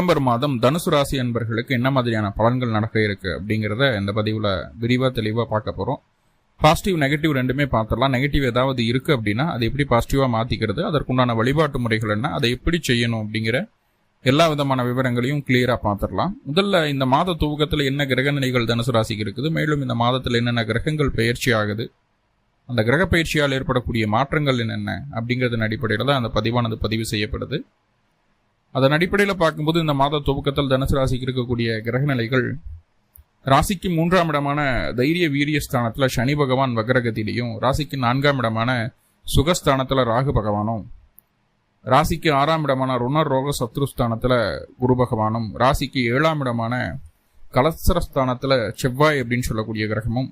September மாதம் தனுசு ராசி அன்பர்களுக்கு என்ன மாதிரியான பலன்கள் நடக்க இருக்கு அப்படிங்கிறத இந்த பதிவில் விரிவாக தெளிவாக பார்க்க போகிறோம் பாசிட்டிவ் நெகட்டிவ் ரெண்டுமே பார்த்துடலாம். நெகட்டிவ் ஏதாவது இருக்குது அப்படின்னா அதை எப்படி பாசிட்டிவாக மாற்றிக்கிறது அதற்குண்டான வழிபாட்டு முறைகள் என்ன அதை எப்படி செய்யணும் அப்படிங்கிற எல்லா விதமான விவரங்களையும் கிளியராக பார்த்துடலாம். முதல்ல இந்த மாத துவக்கத்தில் என்ன கிரக நிலைகள் தனுசு ராசிக்கு இருக்குது மேலும் இந்த மாதத்தில் என்னென்ன கிரகங்கள் பயிற்சி ஆகுது அந்த கிரக பயிற்சியால் ஏற்படக்கூடிய மாற்றங்கள் என்னென்ன அப்படிங்கிறதன் அடிப்படையில் தான் அந்த பதிவானது பதிவு செய்யப்படுது. அதன் அடிப்படையில் பார்க்கும்போது இந்த மாத துவக்கத்தில் தனுசு ராசிக்கு இருக்கக்கூடிய கிரக நிலைகள் ராசிக்கு மூன்றாம் இடமான தைரிய வீரிய ஸ்தானத்தில் சனி பகவான் வக்ரகத்திலையும் ராசிக்கு நான்காம் இடமான சுகஸ்தானத்தில் ராகு பகவானும் ராசிக்கு ஆறாம் இடமான ருணர் ரோக சத்ருஸ்தானத்துல குரு பகவானும் ராசிக்கு ஏழாம் இடமான கலசரஸ்தானத்துல செவ்வாய் அப்படின்னு சொல்லக்கூடிய கிரகமும்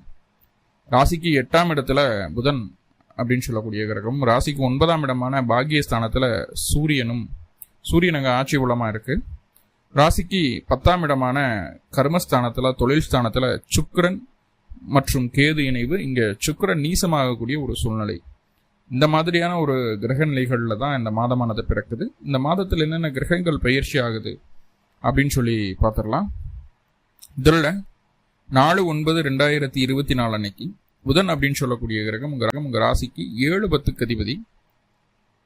ராசிக்கு எட்டாம் இடத்துல புதன் அப்படின்னு சொல்லக்கூடிய கிரகமும் ராசிக்கு ஒன்பதாம் இடமான பாகியஸ்தானத்தில் சூரியனும் சூரியன் அங்கே ஆட்சி உலமாக இருக்குது ராசிக்கு பத்தாம் இடமான கர்மஸ்தானத்தில் தொழில் ஸ்தானத்தில் சுக்கரன் மற்றும் கேது இணைவு இங்கே சுக்கரன் நீசமாகக்கூடிய ஒரு சூழ்நிலை. இந்த மாதிரியான ஒரு கிரக நிலைகளில் தான் இந்த மாதமானது பிறக்குது. இந்த மாதத்தில் என்னென்ன கிரகங்கள் பயிற்சி ஆகுது அப்படின்னு சொல்லி பார்த்துடலாம் இதில் நாலு ஒன்பது ரெண்டாயிரத்தி இருபத்தி நாலு அன்னைக்கு புதன் அப்படின்னு சொல்லக்கூடிய கிரகம் கிரகம் உங்கள் ராசிக்கு ஏழு பத்துக்கு அதிபதி.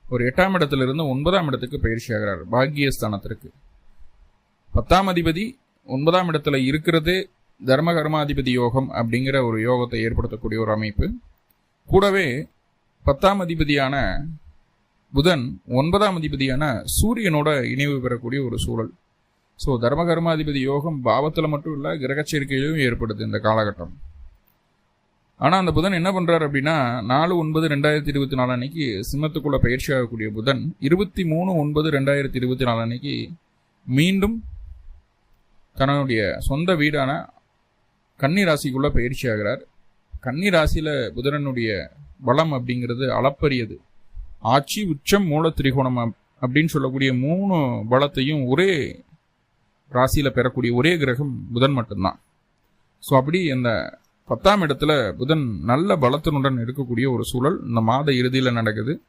ஒரு எட்டாம் இடத்திலிருந்து ஒன்பதாம் இடத்துக்கு பயிற்சி ஆகிறார் பாக்கியஸ்தானத்திற்கு பத்தாம் அதிபதி ஒன்பதாம் இடத்துல இருக்கிறது தர்ம கர்மாதிபதி யோகம் அப்படிங்கிற ஒரு யோகத்தை ஏற்படுத்தக்கூடிய ஒரு அமைப்பு. கூடவே பத்தாம் அதிபதியான புதன் ஒன்பதாம் அதிபதியான சூரியனோட இணைவு பெறக்கூடிய ஒரு சூழல். ஸோ தர்ம கர்மாதிபதி யோகம் பாவத்தில் மட்டும் இல்லை கிரகச்சேர்க்கையிலும் ஏற்படுது இந்த காலகட்டம். ஆனால் அந்த புதன் என்ன பண்றாரு அப்படின்னா நாலு ஒன்பது ரெண்டாயிரத்தி இருபத்தி நாலு அன்னைக்கு சிம்மத்துக்குள்ள பயிற்சி ஆகக்கூடிய புதன் இருபத்தி மூணு ஒன்பது ரெண்டாயிரத்தி இருபத்தி நாலு அன்னைக்கு மீண்டும் தன்னுடைய சொந்த வீடான கன்னி ராசிக்குள்ள பயிற்சி ஆகிறார். கன்னி ராசியில புதனனுடைய பலம் அப்படிங்கிறது அளப்பரியது. ஆட்சி உச்சம் மூல திரிகோணம் அப்படின்னு சொல்லக்கூடிய மூணு பலத்தையும் ஒரே ராசியில பெறக்கூடிய ஒரே கிரகம் புதன் மட்டும்தான். ஸோ அப்படி அந்த பத்தாம் இடத்துல புதன் நல்ல பலத்தினுடன் இருக்கக்கூடிய ஒரு சூழல். இந்த மாத இறுதியில் நடக்குது.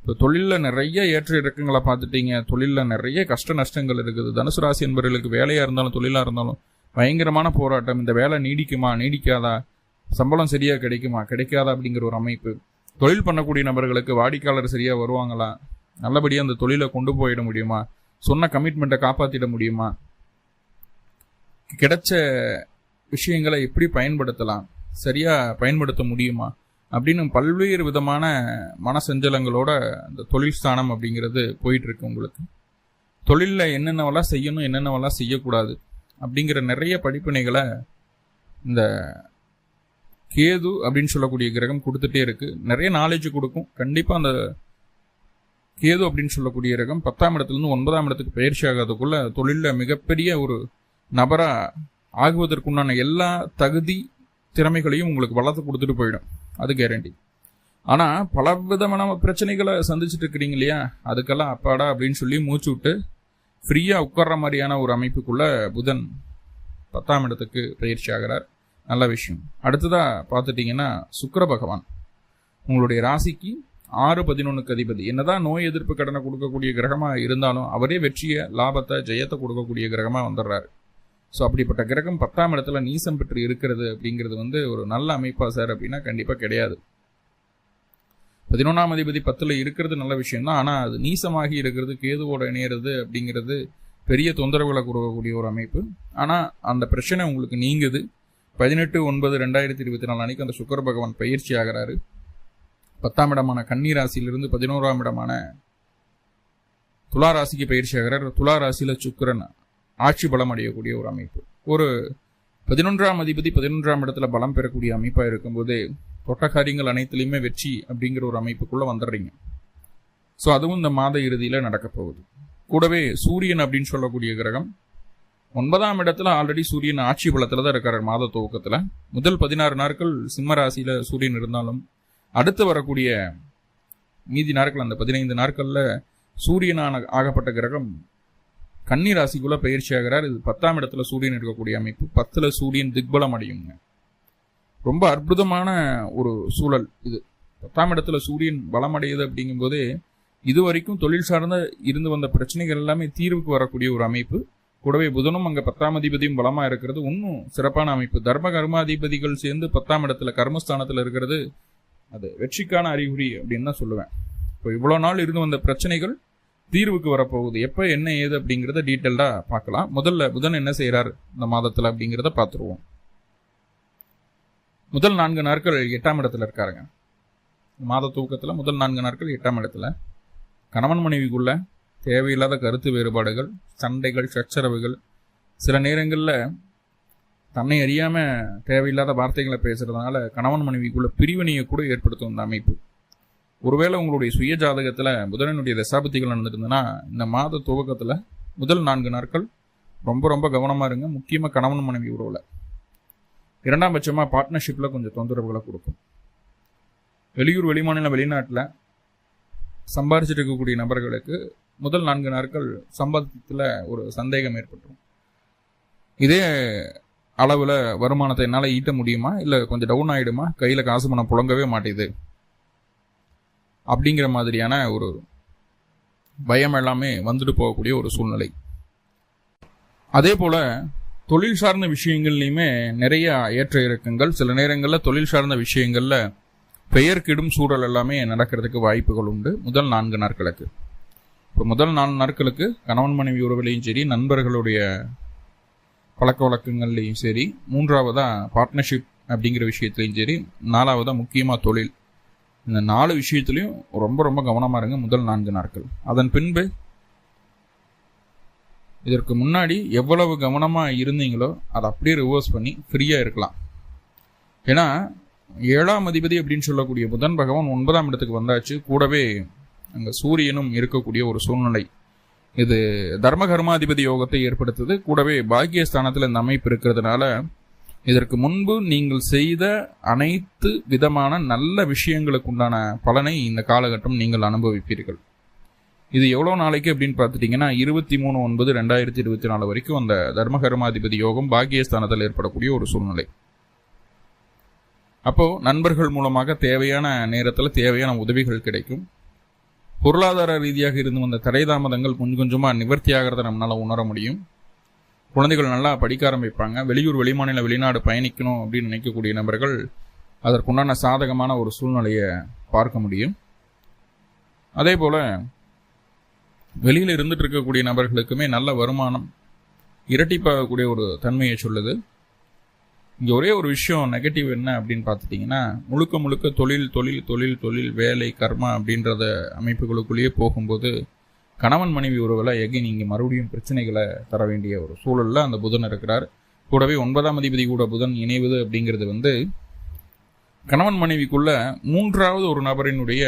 இப்போ தொழிலில் நிறைய ஏற்ற இறக்கங்களை பார்த்துட்டீங்க. தொழிலில் நிறைய கஷ்ட நஷ்டங்கள் இருக்குது. தனுசு ராசி என்பவர்களுக்கு வேலையாக இருந்தாலும் தொழிலாக இருந்தாலும் பயங்கரமான போராட்டம். இந்த வேலை நீடிக்குமா நீடிக்காதா? சம்பளம் சரியாக கிடைக்குமா? கிடைக்காதா அப்படிங்கிற ஒரு அமைப்பு. தொழில் பண்ணக்கூடிய நபர்களுக்கு வாடிக்கையாளர் சரியாக வருவாங்களா? நல்லபடியாக அந்த தொழிலை கொண்டு போயிட முடியுமா? சொன்ன கமிட்மெண்ட்டை காப்பாற்றிட முடியுமா? கிடைச்ச விஷயங்களை எப்படி பயன்படுத்தலாம் சரியாக பயன்படுத்த முடியுமா அப்படின்னு பல்வேறு விதமான மனசஞ்சலங்களோட அந்த தொழில் ஸ்தானம் அப்படிங்கிறது போயிட்டுருக்கு உங்களுக்கு. தொழிலில் என்னென்னவெல்லாம் செய்யணும் என்னென்னவெல்லாம் செய்யக்கூடாது அப்படிங்கிற நிறைய படிப்பினைகளை இந்த கேது அப்படின்னு சொல்லக்கூடிய கிரகம் கொடுத்துட்டே இருக்குது நிறைய நாலேஜ் கொடுக்கும். கண்டிப்பாக அந்த கேது அப்படின்னு சொல்லக்கூடிய கிரகம் பத்தாம் இடத்துலேருந்து ஒன்பதாம் இடத்துக்கு பயிற்சி ஆகாதக்குள்ள தொழிலில் மிகப்பெரிய ஒரு நபராக ஆகுவதற்குண்டான எல்லா தகுதி திறமைகளையும் உங்களுக்கு வளர்த்து கொடுத்துட்டு போயிடும். அது கேரண்டி ஆனால் பல விதமான பிரச்சனைகளை சந்திச்சுட்டு இருக்கிறீங்க இல்லையா? அதுக்கெல்லாம் அப்பாடா அப்படின்னு சொல்லி மூச்சு விட்டு ஃப்ரீயாக உட்கார்ற மாதிரியான ஒரு அமைப்புக்குள்ளே புதன் பத்தாம் இடத்துக்கு பயிற்சி ஆகிறார். நல்ல விஷயம். அடுத்ததாக பார்த்துட்டிங்கன்னா சுக்கர பகவான். உங்களுடைய ராசிக்கு ஆறு பதினொன்றுக்கு அதிபதி. என்னதான் நோய் எதிர்ப்பு கடனை கொடுக்கக்கூடிய கிரகமாக இருந்தாலும் அவரே வெற்றியை லாபத்தை ஜெயத்தை கொடுக்கக்கூடிய கிரகமாக வந்துடுறாரு. ஸோ அப்படிப்பட்ட கிரகம் பத்தாம் இடத்துல நீசம் பெற்று இருக்கிறது அப்படிங்கிறது வந்து ஒரு நல்ல அமைப்பா சார் அப்படின்னா கண்டிப்பாக கிடையாது. பதினொன்றாம் அதிபதி பத்தில் இருக்கிறது நல்ல விஷயம் தான் அது நீசமாகி இருக்கிறது கேதுவோட இணையிறது அப்படிங்கிறது பெரிய தொந்தரவுகளை கொடுக்கக்கூடிய ஒரு அமைப்பு. ஆனால் அந்த பிரச்சனை உங்களுக்கு நீங்குது. பதினெட்டு ஒன்பது ரெண்டாயிரத்தி இருபத்தி நாலு அன்னைக்கு அந்த சுக்கர பகவான் பயிற்சி ஆகிறாரு. பத்தாம் இடமான கன்னி ராசியிலிருந்து பதினோராம் இடமான துலா ராசிக்கு பயிற்சி ஆகிறார். துலா ராசியில சுக்கிரன். ஆட்சி பலம் அடையக்கூடிய ஒரு அமைப்பு. ஒரு பதினொன்றாம் அதிபதி பதினொன்றாம் இடத்துல பலம் பெறக்கூடிய அமைப்பாக இருக்கும்போது தொட்ட காரியங்கள் வெற்றி அப்படிங்கிற ஒரு அமைப்புக்குள்ளே வந்துடுறீங்க. ஸோ அதுவும் இந்த மாத இறுதியில் நடக்க போகுது. கூடவே சூரியன் அப்படின்னு சொல்லக்கூடிய கிரகம் ஒன்பதாம் இடத்துல ஆல்ரெடி சூரியன் ஆட்சி பலத்தில் தான் இருக்கார் மாத துவக்கத்தில். முதல் பதினாறு நாட்கள் சிம்ம ராசியில் சூரியன் இருந்தாலும் அடுத்து வரக்கூடிய மீதி நாட்கள் அந்த பதினைந்து நாட்களில் சூரியனான ஆகப்பட்ட கிரகம் கன்னி ராசிக்குள்ள பயிற்சி ஆகிறார். இது பத்தாம் இடத்துல சூரியன் இருக்கக்கூடிய அமைப்பு. பத்துல சூரியன் திக்பலம் அடையுங்க. ரொம்ப அற்புதமான ஒரு சூழல் இது. பத்தாம் இடத்துல சூரியன் பலம் அடையுது அப்படிங்கும்போது இது வரைக்கும் தொழில் சார்ந்த இருந்து வந்த பிரச்சனைகள் எல்லாமே தீர்வுக்கு வரக்கூடிய ஒரு அமைப்பு. கூடவே புதனும் அங்க பத்தாம் அதிபதியும் பலமா இருக்கிறது. இன்னும் சிறப்பான அமைப்பு. தர்ம கர்மாதிபதிகள் சேர்ந்து பத்தாம் இடத்துல கர்மஸ்தானத்துல இருக்கிறது. அது வெற்றிக்கான அறிகுறி அப்படின்னு தான் சொல்லுவேன். இப்போ இவ்வளோ நாள் இருந்து வந்த பிரச்சனைகள் தீர்வுக்கு வரப்போகுது. எப்போ என்ன ஏது அப்படிங்கிறத டீட்டெயில்டாக பார்க்கலாம். முதல்ல புதன் என்ன செய்கிறார் இந்த மாதத்தில் அப்படிங்கிறத பார்த்துருவோம். முதல் நான்கு நாட்கள் எட்டாம் இடத்துல இருக்காருங்க. மாத தூக்கத்தில் முதல் நான்கு நாட்கள் எட்டாம் இடத்துல. கணவன் மனைவிக்குள்ள தேவையில்லாத கருத்து வேறுபாடுகள் சண்டைகள் சச்சரவுகள். சில நேரங்களில் தன்னை அறியாமல் தேவையில்லாத வார்த்தைகளை பேசுகிறதுனால கணவன் மனைவிக்குள்ள பிரிவினையை கூட ஏற்படுத்தும் இந்த அமைப்பு. ஒருவேளை உங்களுடைய சுய ஜாதகத்தில் புதனனுடைய தசாபத்திகள் நடந்திருந்ததுன்னா இந்த மாத துவக்கத்தில் முதல் நான்கு நாட்கள் ரொம்ப ரொம்ப கவனமாக இருங்க. முக்கியமாக கணவன் மனைவி உறவில். இரண்டாம் பட்சமாக பார்ட்னர்ஷிப்பில் கொஞ்சம் தொந்தரவுகளை கொடுக்கும். வெளியூர் வெளிமாநில வெளிநாட்டில் சம்பாரிச்சிட்டு இருக்கக்கூடிய நபர்களுக்கு முதல் நான்கு நாட்கள் சம்பாதத்தில் ஒரு சந்தேகம் ஏற்பட்டுரும். இதே அளவில் வருமானத்தை என்னால் ஈட்ட முடியுமா? இல்லை கொஞ்சம் டவுன் ஆகிடுமா கையில் காசு பணம் புழங்கவே மாட்டேது அப்படிங்கிற மாதிரியான ஒரு பயம் எல்லாமே வந்துட்டு போகக்கூடிய ஒரு சூழ்நிலை. அதே போல தொழில் சார்ந்த விஷயங்கள்லையுமே நிறைய ஏற்ற இறக்கங்கள். சில நேரங்களில் தொழில் சார்ந்த விஷயங்களில் பெயர் கிடும் சூழல் எல்லாமே நடக்கிறதுக்கு வாய்ப்புகள் உண்டு. முதல் நான்கு நாட்களுக்கு. இப்போ முதல் நான்கு நாட்களுக்கு கணவன் மனைவி உறவுலையும் சரி நண்பர்களுடைய பழக்க வழக்கங்கள்லையும் சரி மூன்றாவதாக பார்ட்னர்ஷிப் அப்படிங்கிற விஷயத்துலையும் சரி நாலாவதாக முக்கியமாக தொழில். இந்த நாலு விஷயத்துலையும் ரொம்ப ரொம்ப கவனமாக இருங்க. முதல் நான்கு நாட்கள். அதன் பின்பு இதற்கு முன்னாடி எவ்வளவு கவனமாக இருந்தீங்களோ அதை அப்படியே ரிவர்ஸ் பண்ணி ஃப்ரீயாக இருக்கலாம். ஏன்னா ஏழாம் அதிபதி அப்படின்னு சொல்லக்கூடிய புதன் பகவான் ஒன்பதாம் இடத்துக்கு வந்தாச்சு. கூடவே அங்கே சூரியனும் இருக்கக்கூடிய ஒரு சூழ்நிலை. இது தர்ம கர்மாதிபதி யோகத்தை ஏற்படுத்துது. கூடவே பாக்கியஸ்தானத்தில் இந்த அமைப்பு இருக்கிறதுனால இதற்கு முன்பு நீங்கள் செய்த அனைத்து விதமான நல்ல விஷயங்களுக்கு உண்டான பலனை இந்த காலகட்டம் நீங்கள் அனுபவிப்பீர்கள். இது எவ்வளோ நாளைக்கு அப்படின்னு பார்த்துட்டிங்கன்னா இருபத்தி மூணு ஒன்பது ரெண்டாயிரத்தி இருபத்தி நாலு வரைக்கும் அந்த தர்மகர்மாதிபதி யோகம் பாக்கியஸ்தானத்தில் ஏற்படக்கூடிய ஒரு சூழ்நிலை. அப்போ நண்பர்கள் மூலமாக தேவையான நேரத்தில் தேவையான உதவிகள் கிடைக்கும். பொருளாதார ரீதியாக இருந்து வந்த தடை தாமதங்கள் கொஞ்சம் கொஞ்சமாக நிவர்த்தி ஆகிறத உணர முடியும். குழந்தைகள் நல்லா படிக்க ஆரம்பிப்பாங்க. வெளியூர் வெளிமாநில வெளிநாடு பயணிக்கணும் அப்படின்னு நினைக்கக்கூடிய நபர்கள் அதற்குண்டான சாதகமான ஒரு சூழ்நிலையை பார்க்க முடியும். அதே போல் வெளியில் இருந்துட்டு இருக்கக்கூடிய நபர்களுக்குமே நல்ல வருமானம் இரட்டிப்பாகக்கூடிய ஒரு தன்மையை சொல்லுது. இங்கே ஒரே ஒரு விஷயம் நெகட்டிவ் என்ன அப்படின்னு பார்த்துட்டிங்கன்னா முழுக்க முழுக்க தொழில் தொழில் தொழில் தொழில் வேலை கர்மா அப்படின்றத அமைப்புகளுக்குள்ளேயே போகும்போது கணவன் மனைவி உறவில் எகைன் இங்கே மறுபடியும் பிரச்சனைகளை தர வேண்டிய ஒரு சூழலில் அந்த புதன் இருக்கிறார். கூடவே ஒன்பதாம் அதிபதி கூட புதன் இணைவது அப்படிங்கிறது வந்து கணவன் மனைவிக்குள்ள மூன்றாவது ஒரு நபரினுடைய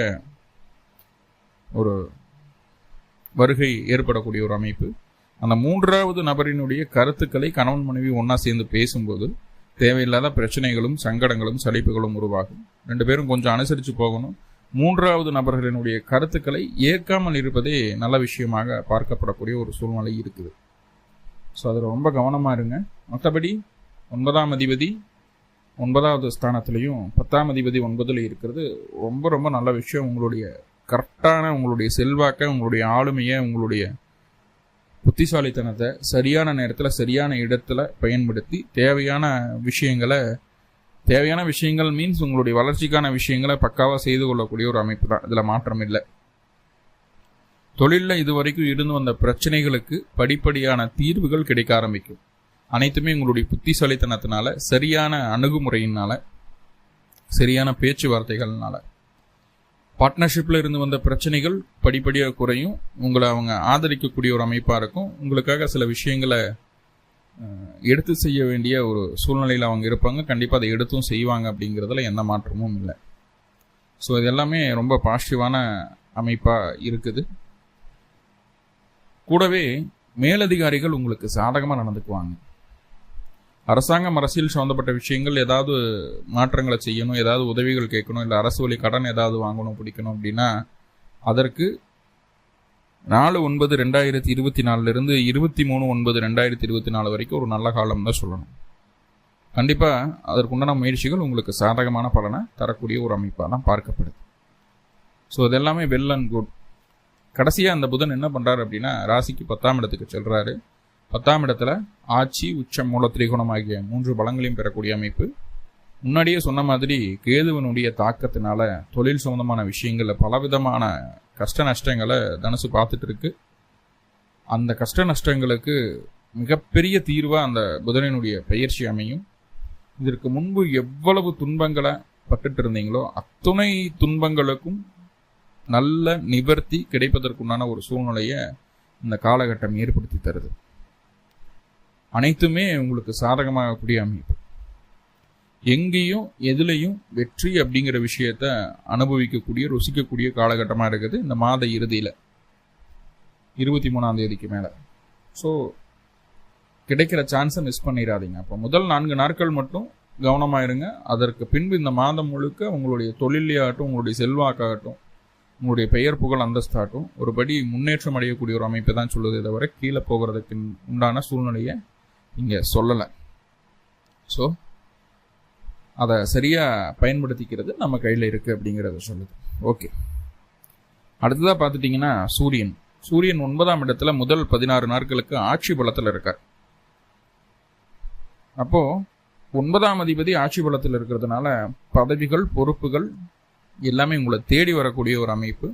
ஒரு வருகை ஏற்படக்கூடிய ஒரு அமைப்பு. அந்த மூன்றாவது நபரினுடைய கருத்துக்களை கணவன் மனைவி ஒன்றா சேர்ந்து பேசும்போது தேவையில்லாத பிரச்சனைகளும் சங்கடங்களும் சலிப்புகளும் உருவாகும். ரெண்டு பேரும் கொஞ்சம் அனுசரித்து போகணும். மூன்றாவது நபர்களினுடைய கருத்துக்களை ஏற்காமல் இருப்பதே நல்ல விஷயமாக பார்க்கப்படக்கூடிய ஒரு சூழ்நிலை இருக்குது. ஸோ அதில் ரொம்ப கவனமாக இருங்க. மற்றபடி ஒன்பதாம் அதிபதி ஒன்பதாவது ஸ்தானத்துலேயும் பத்தாம் அதிபதி ஒன்பதில் இருக்கிறது ரொம்ப ரொம்ப நல்ல விஷயம். உங்களுடைய கரெக்டான உங்களுடைய செல்வாக்கை உங்களுடைய ஆளுமையை உங்களுடைய புத்திசாலித்தனத்தை சரியான நேரத்தில் சரியான இடத்துல பயன்படுத்தி தேவையான விஷயங்களை தேவையான விஷயங்கள் மீன்ஸ் உங்களுடைய வளர்ச்சிக்கான விஷயங்களை பக்காவாக செய்து கொள்ளக்கூடிய ஒரு அமைப்பு தான். இதில் மாற்றம் இல்லை. தொழிலில் இதுவரைக்கும் இருந்து வந்த பிரச்சனைகளுக்கு படிப்படியான தீர்வுகள் கிடைக்க ஆரம்பிக்கும். அனைத்துமே உங்களுடைய புத்திசாலித்தனத்தினால சரியான அணுகுமுறையினால சரியான பேச்சுவார்த்தைகள்னால. பார்ட்னர்ஷிப்பில் இருந்து வந்த பிரச்சனைகள் படிப்படியாக குறையும். உங்களை அவங்க ஆதரிக்கக்கூடிய ஒரு அமைப்பாக இருக்கும். உங்களுக்காக சில விஷயங்களை எடுத்து செய்ய வேண்டிய ஒரு சூழ்நிலையில் அவங்க இருப்பாங்க. கண்டிப்பாக அதை எடுத்தும் செய்வாங்க அப்படிங்கிறதுல எந்த மாற்றமும் இல்லை. ஸோ இது எல்லாமே ரொம்ப பாசிட்டிவான அமைப்பாக இருக்குது. கூடவே மேலதிகாரிகள் உங்களுக்கு சாதகமாக நடந்துக்குவாங்க. அரசாங்கம் அரசியல் சம்மந்தப்பட்ட விஷயங்கள் ஏதாவது மாற்றங்களை செய்யணும் ஏதாவது உதவிகள் கேட்கணும் இல்லை அரசு வழி கடன் ஏதாவது வாங்கணும் பிடிக்கணும் அப்படின்னா அதற்கு நாலு ஒன்பது ரெண்டாயிரத்தி இருபத்தி நாலுலேருந்து இருபத்தி மூணு ஒன்பது ரெண்டாயிரத்தி இருபத்தி நாலு வரைக்கும் ஒரு நல்ல காலம் தான் சொல்லணும். கண்டிப்பாக அதற்குண்டான முயற்சிகள் உங்களுக்கு சாதகமான பலனை தரக்கூடிய ஒரு அமைப்பாக தான் பார்க்கப்படுது. ஸோ இதெல்லாமே வெல் அண்ட் குட் கடைசியாக அந்த புதன் என்ன பண்ணுறாரு அப்படின்னா ராசிக்கு பத்தாம் இடத்துக்கு செல்கிறாரு பத்தாம் இடத்துல ஆட்சி உச்சம் மூல திரிகோணம் ஆகிய மூன்று பலங்களையும் பெறக்கூடிய அமைப்பு முன்னாடியே சொன்ன மாதிரி கேதுவனுடைய தாக்கத்தினால தொழில் சம்பந்தமான விஷயங்களில் பலவிதமான கஷ்ட நஷ்டங்களை தனுசு பார்த்துட்டு இருக்கு. அந்த கஷ்ட நஷ்டங்களுக்கு மிகப்பெரிய தீர்வாக அந்த புதனினுடைய பயிற்சி அமையும். இதற்கு முன்பு எவ்வளவு துன்பங்களை பட்டுட்டு இருந்தீங்களோ அத்துணை துன்பங்களுக்கும் நல்ல நிவர்த்தி கிடைப்பதற்குண்டான ஒரு சூழ்நிலையை இந்த காலகட்டம் ஏற்படுத்தி தருது. அனைத்துமே உங்களுக்கு சாதகமாகக்கூடிய அமைப்பு. எங்கேயும் எதுலையும் வெற்றி அப்படிங்கிற விஷயத்த அனுபவிக்கக்கூடிய ருசிக்கக்கூடிய காலகட்டமாக இருக்குது இந்த மாத இறுதியில். இருபத்தி மூணாம் தேதிக்கு மேலே. ஸோ கிடைக்கிற சான்ஸை மிஸ் பண்ணிடாதீங்க. அப்போ முதல் நான்கு நாட்கள் மட்டும் கவனமாக இருங்க. அதற்கு பின்பு இந்த மாதம் முழுக்க உங்களுடைய தொழிலையாகட்டும் உங்களுடைய செல்வாக்காகட்டும் உங்களுடைய பெயர் புகழ் அந்தஸ்தாட்டும் ஒருபடி முன்னேற்றம் அடையக்கூடிய ஒரு அமைப்பை தான் சொல்லுதே தவிர கீழே போகிறதுக்கு உண்டான சூழ்நிலையை இங்கே சொல்லலை. ஸோ அதை சரியாக பயன்படுத்திக்கிறது நம்ம கையில் இருக்குது அப்படிங்கிறத சொல்லுது. ஓகே அடுத்ததாக பார்த்துட்டிங்கன்னா சூரியன். சூரியன் ஒன்பதாம் இடத்துல முதல் பதினாறு நாட்களுக்கு ஆட்சி பலத்தில் இருக்கார். அப்போது ஒன்பதாம் அதிபதி ஆட்சி பலத்தில் இருக்கிறதுனால பதவிகள் பொறுப்புகள் எல்லாமே உங்களை தேடி வரக்கூடிய ஒரு அமைப்பு.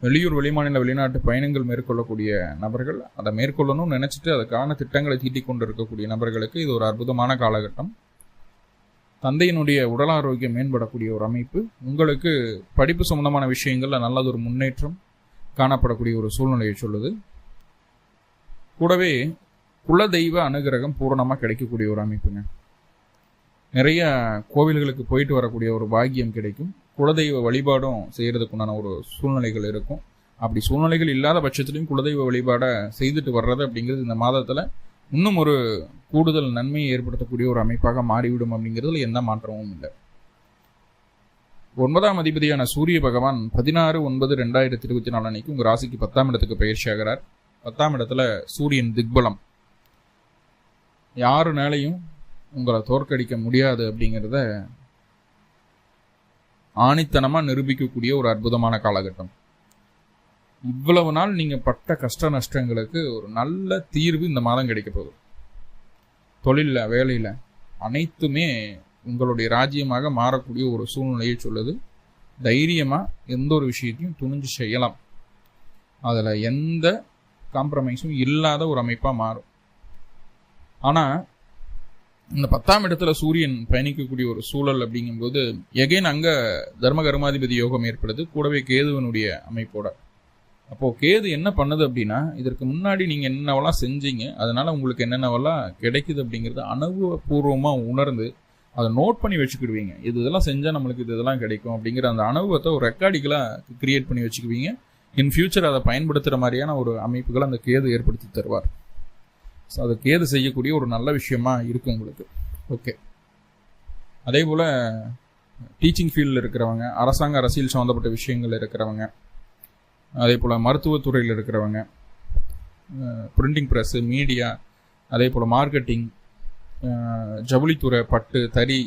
வெளியூர் வெளிமாநில வெளிநாட்டு பயணங்கள் மேற்கொள்ளக்கூடிய நபர்கள் அதை மேற்கொள்ளணும்னு நினச்சிட்டு அதுக்கான திட்டங்களை தீட்டிக் கொண்டு இருக்கக்கூடிய நபர்களுக்கு இது ஒரு அற்புதமான காலகட்டம். தந்தையினுடைய உடல் ஆரோக்கியம் மேம்படக்கூடிய ஒரு அமைப்பு. உங்களுக்கு படிப்பு சம்பந்தமான விஷயங்களில் நல்லதொரு முன்னேற்றம் காணப்படக்கூடிய ஒரு சூழ்நிலையை சொல்லுது. கூடவே குலதெய்வ அனுகிரகம் பூரணமாக கிடைக்கக்கூடிய ஒரு அமைப்புங்க. நிறைய கோவில்களுக்கு போயிட்டு வரக்கூடிய ஒரு பாக்கியம் கிடைக்கும். குலதெய்வ வழிபாடும் செய்கிறதுக்குண்டான ஒரு சூழ்நிலைகள் இருக்கும். அப்படி சூழ்நிலைகள் இல்லாத பட்சத்திலையும் குலதெய்வ வழிபாடை செய்துட்டு வர்றது அப்படிங்கிறது இந்த மாதத்தில் இன்னும் ஒரு கூடுதல் நன்மையை ஏற்படுத்தக்கூடிய ஒரு அமைப்பாக மாறிவிடும் அப்படிங்கிறதுல எந்த மாற்றமும் இல்லை. ஒன்பதாம் அதிபதியான சூரிய பகவான் பதினாறு ஒன்பது ரெண்டாயிரத்தி இருபத்தி நாலு அன்னைக்கு உங்கள் ராசிக்கு பத்தாம் இடத்துக்கு பயிற்சி ஆகிறார் பத்தாம் இடத்துல சூரியன் திக்பலம். யாருனாலையும் உங்களை தோற்கடிக்க முடியாது அப்படிங்கிறத ஆணித்தனமாக நிரூபிக்கக்கூடிய ஒரு அற்புதமான காலகட்டம். இவ்வளவு நாள் நீங்க பட்ட கஷ்ட நஷ்டங்களுக்கு ஒரு நல்ல தீர்வு இந்த மாதம் கிடைக்க போகுது. தொழிலில் வேலையில் அனைத்துமே உங்களுடைய ராஜ்யமாக மாறக்கூடிய ஒரு சூழ்நிலையை சொல்லுது. தைரியமாக எந்த ஒரு விஷயத்தையும் துணிஞ்சு செய்யலாம். அதில் எந்த காம்ப்ரமைஸும் இல்லாத ஒரு அமைப்பாக மாறும். ஆனால் இந்த பத்தாம் இடத்துல சூரியன் பயணிக்கக்கூடிய ஒரு சூழல் அப்படிங்கும்போது எகைன் அங்கே தர்ம கர்மாதிபதி யோகம் ஏற்படுது. கூடவே கேதுவனுடைய அமைப்போட. அப்போது கேது என்ன பண்ணுது அப்படின்னா இதற்கு முன்னாடி நீங்கள் என்னென்னவெல்லாம் செஞ்சீங்க அதனால் உங்களுக்கு என்னென்னவெல்லாம் கிடைக்குது அப்படிங்கிறத அனுபவபூர்வமாக உணர்ந்து அதை நோட் பண்ணி வச்சுக்கிடுவீங்க. இது இதெல்லாம் செஞ்சால் நம்மளுக்கு இது இதெல்லாம் கிடைக்கும் அப்படிங்கிற அந்த அனுபவத்தை ஒரு ரெக்கார்டிக்கலாக கிரியேட் பண்ணி வச்சுக்குவீங்க. இன் ஃபியூச்சர் அதை பயன்படுத்துகிற மாதிரியான ஒரு அமைப்புகளை அந்த கேது ஏற்படுத்தி தருவார். ஸோ அதை கேது செய்யக்கூடிய ஒரு நல்ல விஷயமா இருக்கும் உங்களுக்கு. ஓகே அதே போல் டீச்சிங் ஃபீல்டில் இருக்கிறவங்க அரசாங்க அரசியல் சம்மந்தப்பட்ட விஷயங்கள் இருக்கிறவங்க அதே போல் மருத்துவத்துறையில் இருக்கிறவங்க பிரிண்டிங் ப்ரெஸ்ஸு மீடியா அதே போல் மார்க்கெட்டிங் ஜவுளித்துறை பட்டு தறி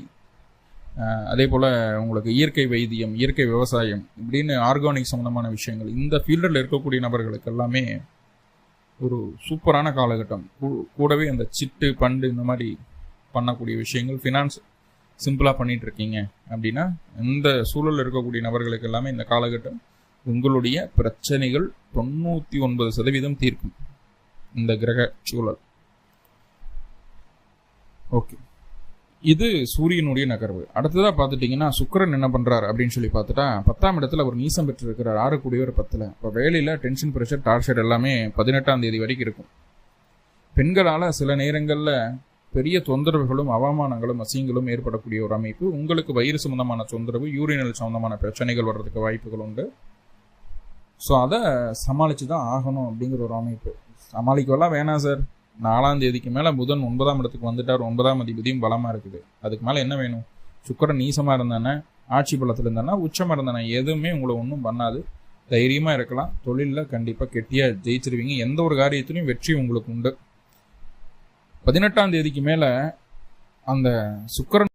அதே போல் உங்களுக்கு இயற்கை வைத்தியம் இயற்கை விவசாயம் இப்படின்னு ஆர்கானிக் சம்மந்தமான விஷயங்கள். இந்த ஃபீல்டில் இருக்கக்கூடிய நபர்களுக்கு எல்லாமே ஒரு சூப்பரான காலகட்டம். கூடவே அந்த சிட்டு பண்டு இந்த மாதிரி பண்ணக்கூடிய விஷயங்கள் ஃபினான்ஸ் சிம்பிளாக பண்ணிட்டு இருக்கீங்க அப்படின்னா இந்த சூழலில் இருக்கக்கூடிய நபர்களுக்கு எல்லாமே இந்த காலகட்டம் உங்களுடைய பிரச்சனைகள் தொண்ணூற்றி ஒன்பது சதவீதம் தீர்க்கும். இந்த கிரக சூழல். ஓகே. இது சூரியனுடைய நகர்வு. அடுத்ததாக பார்த்துட்டிங்கன்னா சுக்கரன் என்ன பண்ணுறாரு அப்படின்னு சொல்லி பார்த்துட்டா பத்தாம் இடத்துல அவர் நீசம் பெற்று இருக்கிறார் ஒரு பத்தில். இப்போ வேலையில் டென்ஷன் ப்ரெஷர் டார்ச்சர் எல்லாமே பதினெட்டாம் தேதி வரைக்கும் இருக்கும். பெண்களால் சில நேரங்களில் பெரிய தொந்தரவுகளும் அவமானங்களும் அசிங்களும் ஏற்படக்கூடிய ஒரு அமைப்பு. உங்களுக்கு வயிறு சம்பந்தமான தொந்தரவு யூரினல் சம்பந்தமான பிரச்சனைகள் வர்றதுக்கு வாய்ப்புகள் உண்டு. ஸோ அதை சமாளித்து தான் ஆகணும் அப்படிங்கிற ஒரு அமைப்பு. சமாளிக்கவெல்லாம் வேணாம் சார். நாலாம் தேதிக்கு மேலே புதன் ஒன்பதாம் இடத்துக்கு வந்துட்டார். ஒன்பதாம் அதிபதியும் பலமாக இருக்குது. அதுக்கு மேலே என்ன வேணும்? சுக்கரன் நீசமாக இருந்தானே? ஆட்சி பலத்தில் இருந்தானா? உச்சமாக இருந்தானே? எதுவுமே உங்களை ஒன்றும் பண்ணாது. தைரியமாக இருக்கலாம். தொழிலில் கண்டிப்பாக கெட்டியாக ஜெயிச்சிருவீங்க. எந்த ஒரு காரியத்திலையும் வெற்றி உங்களுக்கு உண்டு. பதினெட்டாம் தேதிக்கு மேலே அந்த சுக்கரன்